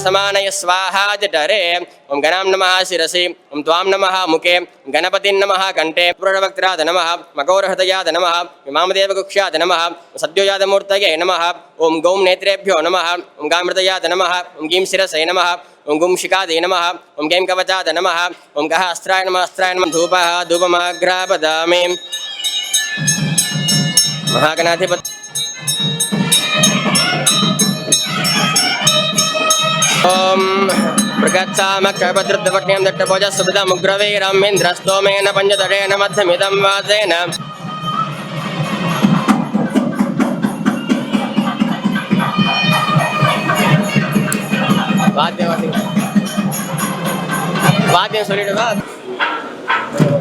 వసమానయ స్వాహా జఠరే ఓం గణాం నమ శిరసి ఓం త్వాం నమ ముఖే గణపతిం నమ కంఠే పురుషభక్తిరాద నమ మకౌరహృదయాద నమ ఇమామదేవ గుక్ష్యాద నమ సద్యోజాతమూర్తయే నమ ఓం గౌం నేత్రేభ్యో నమ ఓం గామృతయాద నమ ఓం గీం శిరసై నమ ఓం గుం శిఖాదే నమ ఓం గైం కవచాద నమ ఓం గహ అస్త్రాయ నమ అస్త్రాయ నమ ధూప ॐ मृगच्छामक्षभद्रद्वपट्ण्यं दट्टभोजसुभृतमुग्रवीरम् इन्द्रस्तोमेन पञ्चतरेण मध्यमिदं वासेन। वाद्यवाद्यं। சொல்லிடுவா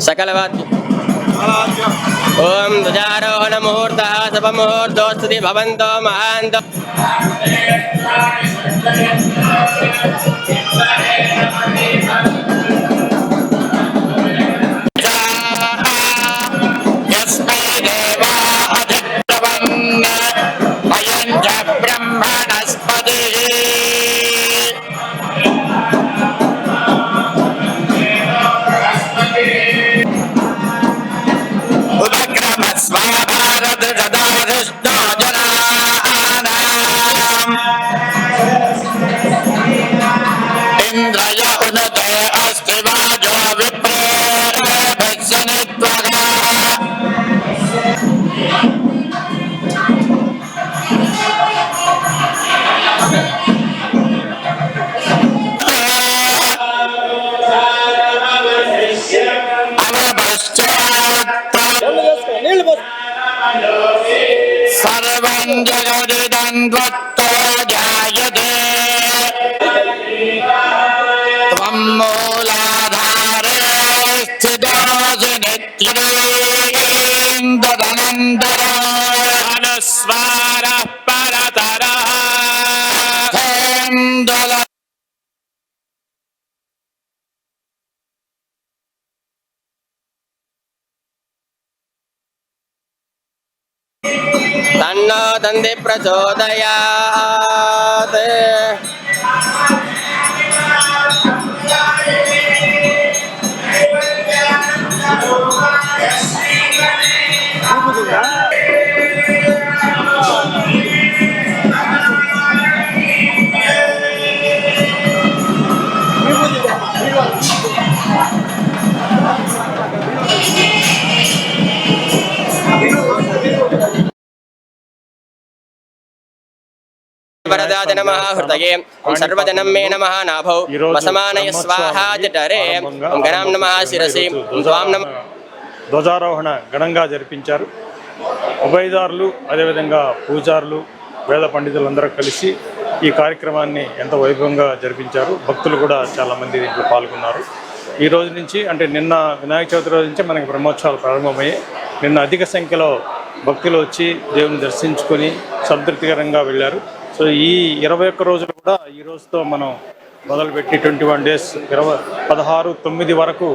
சகல வாத்தியம் ఓం ధ్వజారోహణ ముహూర్త శుభముహూర్తోస్తి భవంతో మహాంత తన్నో తంది ప్రచోదయాత్. వరదాయ నమ హృదయే. సర్వజనం మే నమ నాభౌ. వసమానయ స్వాహా జఠరే. ఓం గణాం నమ శిరసి. ధ్వజారోహణ ఘనంగా జరిపించారు. ఉభయదారులు అదేవిధంగా పూజారులు వేద పండితులందరూ కలిసి ఈ కార్యక్రమాన్ని ఎంత వైభవంగా జరిపించారు. భక్తులు కూడా చాలామంది దీంట్లో పాల్గొన్నారు. ఈ రోజు నుంచి అంటే నిన్న వినాయక చవితి రోజు నుంచి మనకి బ్రహ్మోత్సవాలు ప్రారంభమయ్యాయి. నిన్న అధిక సంఖ్యలో భక్తులు వచ్చి దేవుని దర్శించుకొని సంతృప్తికరంగా వెళ్ళారు. సో ఈ ఇరవై ఒక్క రోజులు కూడా ఈ రోజుతో మనం మొదలుపెట్టి ట్వంటీ వన్ డేస్ ఇరవై పదహారు తొమ్మిది వరకు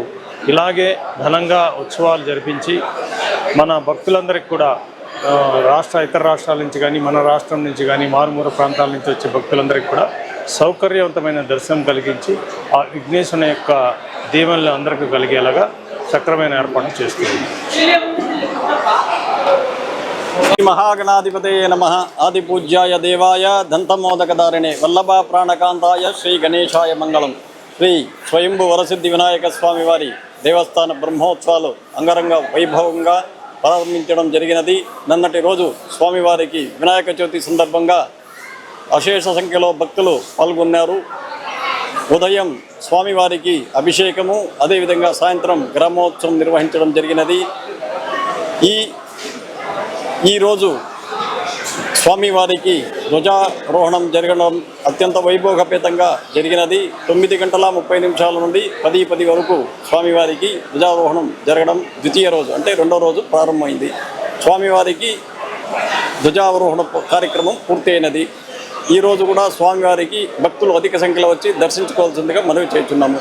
ఇలాగే ఘనంగా ఉత్సవాలు జరిపించి మన భక్తులందరికీ కూడా రాష్ట్ర ఇతర రాష్ట్రాల నుంచి కానీ మన రాష్ట్రం నుంచి కానీ మారుమూర ప్రాంతాల నుంచి వచ్చే భక్తులందరికీ కూడా సౌకర్యవంతమైన దర్శనం కలిగించి ఆ విఘ్నేశ్వరుని యొక్క దీవెనలు అందరికీ కలిగేలాగా సక్రమైన ఏర్పాటు చేస్తుంది మహాగణాధిపతే నమ ఆదిపూజ్యాయ దేవాయ దంతమోదకదారిణే వల్లభ ప్రాణకాంతాయ శ్రీ గణేశాయ మంగళం శ్రీ స్వయంభు వరసిద్ధి వినాయక స్వామి వారి దేవస్థాన బ్రహ్మోత్సవాలు అంగరంగ వైభవంగా ప్రారంభించడం జరిగినది. నిన్నటి రోజు స్వామివారికి వినాయక చవితి సందర్భంగా అశేష సంఖ్యలో భక్తులు పాల్గొన్నారు. ఉదయం స్వామివారికి అభిషేకము అదేవిధంగా సాయంత్రం గ్రామోత్సవం నిర్వహించడం జరిగినది. ఈ ఈరోజు స్వామివారికి ధ్వజారోహణం జరగడం అత్యంత వైభోగపేతంగా జరిగినది. తొమ్మిది గంటల ముప్పై నిమిషాల నుండి పది పది వరకు స్వామివారికి ధ్వజారోహణం జరగడం ద్వితీయ రోజు అంటే రెండో రోజు ప్రారంభమైంది. స్వామివారికి ధ్వజారోహణ కార్యక్రమం పూర్తయినది. ఈరోజు కూడా స్వామివారికి భక్తులు అధిక సంఖ్యలో వచ్చి దర్శించుకోవాల్సిందిగా మనవి చేస్తున్నాము.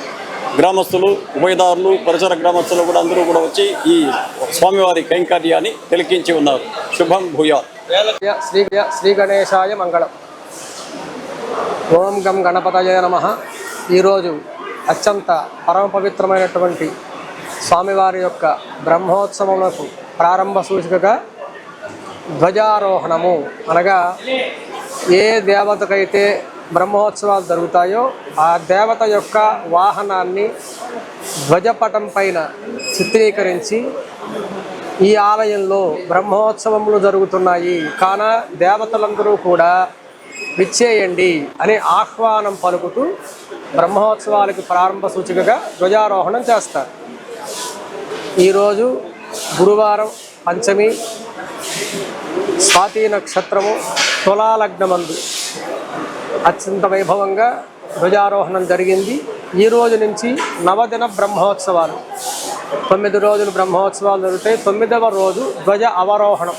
గ్రామస్తులు ఉభయదారులు పరిసర గ్రామస్తులు కూడా అందరూ కూడా వచ్చి ఈ స్వామివారి కైంకర్యాన్ని తిలకించి ఉన్నారు. శుభం భూయా. శ్రీ శ్రీ గణేశాయ మంగళం. ఓం గం గణపతయ నమ. ఈరోజు అత్యంత పరమ పవిత్రమైనటువంటి స్వామివారి యొక్క బ్రహ్మోత్సవములకు ప్రారంభ సూచికగా ధ్వజారోహణము అనగా ఏ దేవతకైతే బ్రహ్మోత్సవాలు జరుగుతాయో ఆ దేవత యొక్క వాహనాన్ని ధ్వజపటం పైన చిత్రీకరించి ఈ ఆలయంలో బ్రహ్మోత్సవములు జరుగుతున్నాయి. కాన దేవతలందరూ కూడా విచ్చేయండి అనే ఆహ్వానం పలుకుతూ బ్రహ్మోత్సవాలకి ప్రారంభ సూచికగా ధ్వజారోహణం చేస్తారు. ఈరోజు గురువారం పంచమి స్వాతి నక్షత్రము తులాలగ్నమందు అత్యంత వైభవంగా ధ్వజారోహణం జరిగింది. ఈ రోజు నుంచి నవదిన బ్రహ్మోత్సవాలు. తొమ్మిది రోజులు బ్రహ్మోత్సవాలు జరుగుతాయి. తొమ్మిదవ రోజు ధ్వజ అవరోహణం.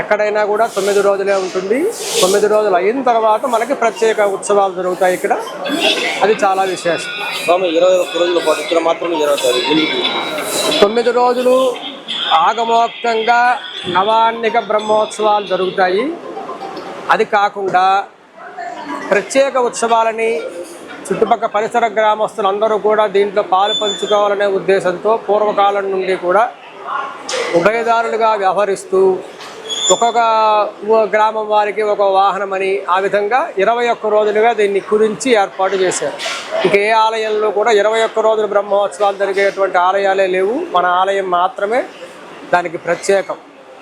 ఎక్కడైనా కూడా తొమ్మిది రోజులే ఉంటుంది. తొమ్మిది రోజులు అయిన తర్వాత మనకి ప్రత్యేక ఉత్సవాలు జరుగుతాయి ఇక్కడ. అది చాలా విశేషం. స్వామి ఇరవై ఒక్క రోజుల పాటు ఇక్కడ మాత్రమే జరుగుతారు తొమ్మిది రోజులు ఆగమోక్తంగా నవాన్నిక బ్రహ్మోత్సవాలు జరుగుతాయి. అది కాకుండా ప్రత్యేక ఉత్సవాలని చుట్టుపక్కల పరిసర గ్రామస్తులందరూ కూడా దీంట్లో పాలు పంచుకోవాలనే ఉద్దేశంతో పూర్వకాలం నుండి కూడా ఉభయదారులుగా వ్యవహరిస్తూ ఒక్కొక్క గ్రామం వారికి ఒక వాహనం అని ఆ విధంగా ఇరవై ఒక్క రోజులుగా దీన్ని కురించి ఏర్పాటు చేశారు. ఇక ఏ ఆలయంలో కూడా ఇరవై ఒక్క రోజులు బ్రహ్మోత్సవాలు జరిగేటువంటి ఆలయాలే లేవు. మన ఆలయం మాత్రమే దానికి ప్రత్యేకం.